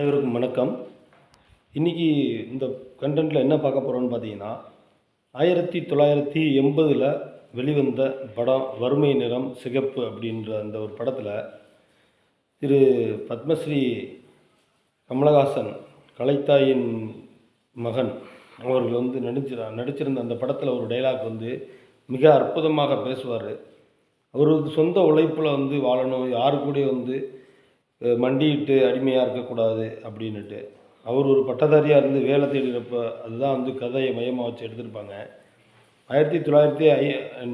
அனைவருக்கும் வணக்கம். இன்றைக்கி இந்த கண்டென்ட்டில் என்ன பார்க்க போகிறோன்னு பார்த்தீங்கன்னா ஆயிரத்தி தொள்ளாயிரத்தி எண்பதில் வெளிவந்த படம் வறுமை நிறம் சிகப்பு அப்படின்ற அந்த ஒரு படத்தில் திரு பத்மஸ்ரீ கமலஹாசன் கலைத்தாயின் மகன் அவர்கள் வந்து நடிச்சிரு நடிச்சிருந்த அந்த படத்தில் ஒரு டைலாக் வந்து மிக அற்புதமாக பேசுவார். அவரது சொந்த உழைப்பில் வந்து வாழணும் யாரு கூட வந்து மண்டிட்டு மண்டியிட்டு அடிமையாக இருக்கக்கூடாது அப்படின்னுட்டு. அவர் ஒரு பட்டதாரியாக இருந்து வேலை தேடுறப்ப அதுதான் வந்து கதையை மையமாக வச்சு எடுத்திருப்பாங்க. ஆயிரத்தி தொள்ளாயிரத்தி ஐ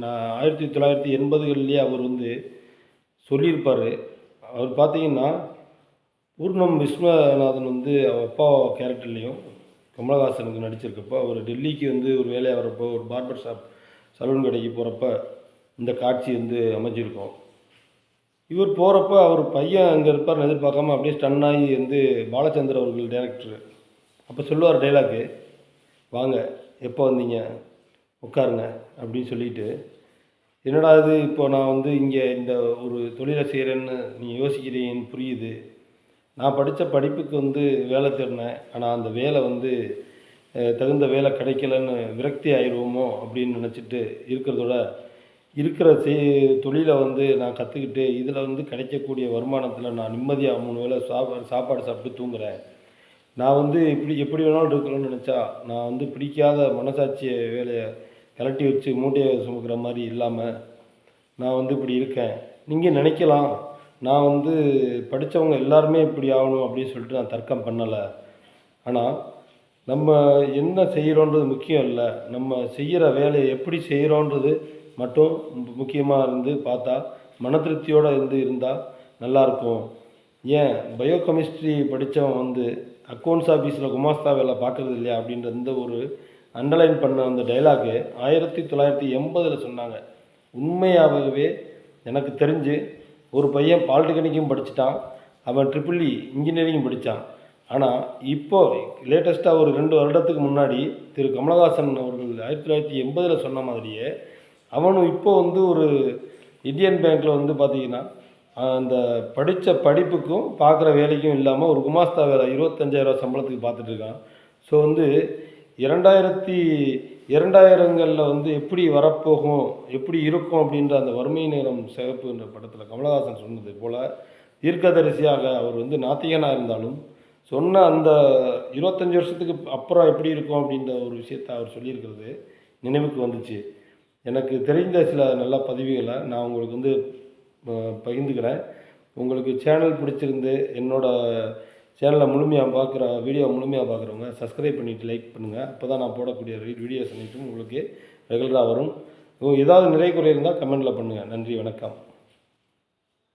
நான் ஆயிரத்தி தொள்ளாயிரத்தி எண்பதுகள்லேயே அவர் வந்து சொல்லியிருப்பார். அவர் பார்த்தீங்கன்னா பூர்ணம் விஸ்வநாதன் வந்து அவர் அப்பா கேரக்டர்லேயும் கமலஹாசனுக்கு நடிச்சிருக்கப்போ அவர் டெல்லிக்கு வந்து ஒரு வேலையாக வரப்போ ஒரு பார்பர் ஷாப் சலூன் கடைக்கு போகிறப்ப இந்த காட்சி வந்து அமைஞ்சிருக்கும். இவர் போகிறப்ப அவர் பையன் அங்கே இருப்பார்னு எதிர்பார்க்காம அப்படியே ஸ்டன் ஆகி வந்து பாலச்சந்தர் அவர்கள் டேரக்டர் அப்போ சொல்லுவார் டைலாக்கு வாங்க எப்போ வந்தீங்க? உட்காருங்க அப்படின்னு சொல்லிட்டு. என்னடா இது? இப்போ நான் வந்து இங்கே இந்த ஒரு தொழிலை செய்கிறேன்னு நீங்கள் யோசிக்கிறீங்கன்னு புரியுது. நான் படித்த படிப்புக்கு வந்து வேலை தேடினேன். ஆனால் அந்த வேலை வந்து தகுந்த வேலை கிடைக்கலன்னு விரக்தி ஆயிடுவோமோ அப்படின்னு நினச்சிட்டு இருக்கிறதோட இருக்கிற செய் தொழிலை வந்து நான் கற்றுக்கிட்டு இதில் வந்து கிடைக்கக்கூடிய வருமானத்தில் நான் நிம்மதியாக மூணு வேளை சாப்பாடு சாப்பாடு சாப்பிட்டு தூங்குறேன். நான் வந்து இப்படி எப்படி வேணாலும் இருக்கணும்னு நினச்சா நான் வந்து பிடிக்காத மனசாட்சியை வேலையை கலட்டி வச்சு மூட்டையை சுமக்கிற மாதிரி இல்லாமல் நான் வந்து இப்படி இருக்கேன். நீங்கள் நினைக்கலாம். நான் வந்து படித்தவங்க எல்லாருமே இப்படி ஆகணும் அப்படின்னு சொல்லிட்டு நான் தர்க்கம் பண்ணலை. ஆனால் நம்ம என்ன செய்கிறோன்றது முக்கியம் இல்லை. நம்ம செய்கிற வேலையை எப்படி செய்கிறோன்றது மட்டும் முக்கியமாக இருந்து பார்த்தா மன திருப்தியோடு இருந்து இருந்தால் நல்லாயிருக்கும் ஏன்? பயோகெமிஸ்ட்ரி படித்தவன் வந்து அக்கௌண்ட்ஸ் ஆஃபீஸில் குமாஸ்தா வேலை பார்க்குறது இல்லையா அப்படின்ற இந்த ஒரு அண்டர்லைன் பண்ண அந்த டைலாகு ஆயிரத்தி தொள்ளாயிரத்தி எண்பதில் சொன்னாங்க. உண்மையாகவே எனக்கு தெரிஞ்சு ஒரு பையன் பாலிடெக்னிக்கும் படிச்சிட்டான். அவன் ட்ரிபிள் இ இன்ஜினியரிங் படித்தான் ஆனால் இப்போ லேட்டஸ்ட்டாக ஒரு ரெண்டு வருடத்துக்கு முன்னாடி திரு கமலஹாசன் அவர்கள் ஆயிரத்தி தொள்ளாயிரத்தி எண்பதில் சொன்ன மாதிரியே அவனும் இப்போ வந்து ஒரு இந்தியன் பேங்க்கில் வந்து பார்த்தீங்கன்னா அந்த படித்த படிப்புக்கும் பார்க்குற வேலைக்கும் இல்லாமல் ஒரு குமாஸ்தா வேலை இருபத்தஞ்சாயிரரூவா சம்பளத்துக்கு பார்த்துட்ருக்கான் ஸோ வந்து இரண்டாயிரத்தி இரண்டாயிரங்களில் வந்து எப்படி வரப்போகும் எப்படி இருக்கும் அப்படின்ற அந்த வறுமை நேரம் சிகப்புன்ற படத்தில் கமலஹாசன் சொன்னது போல் தீர்க்கதரிசியாக அவர் வந்து நாத்திகனாக இருந்தாலும் சொன்ன அந்த இருபத்தஞ்சி வருஷத்துக்கு அப்புறம் எப்படி இருக்கும் அப்படின்ற ஒரு விஷயத்த அவர் சொல்லியிருக்கிறது நினைவுக்கு வந்துச்சு. எனக்கு தெரிந்த சில நல்ல பதிவுகளை நான் உங்களுக்கு வந்து பகிர்ந்துக்கிறேன். உங்களுக்கு சேனல் பிடிச்சிருந்து என்னோடய சேனலை முழுமையாக பார்க்குற வீடியோ முழுமையாக பார்க்குறவங்க சப்ஸ்கிரைப் பண்ணிவிட்டு லைக் பண்ணுங்கள் அப்போ தான் நான் போடக்கூடிய வீடியோஸ் அனைத்தும் உங்களுக்கு ரெகுலராக வரும். ஏதாவது நிறை குறை இருந்தால் கமெண்டில் பண்ணுங்கள் நன்றி வணக்கம்.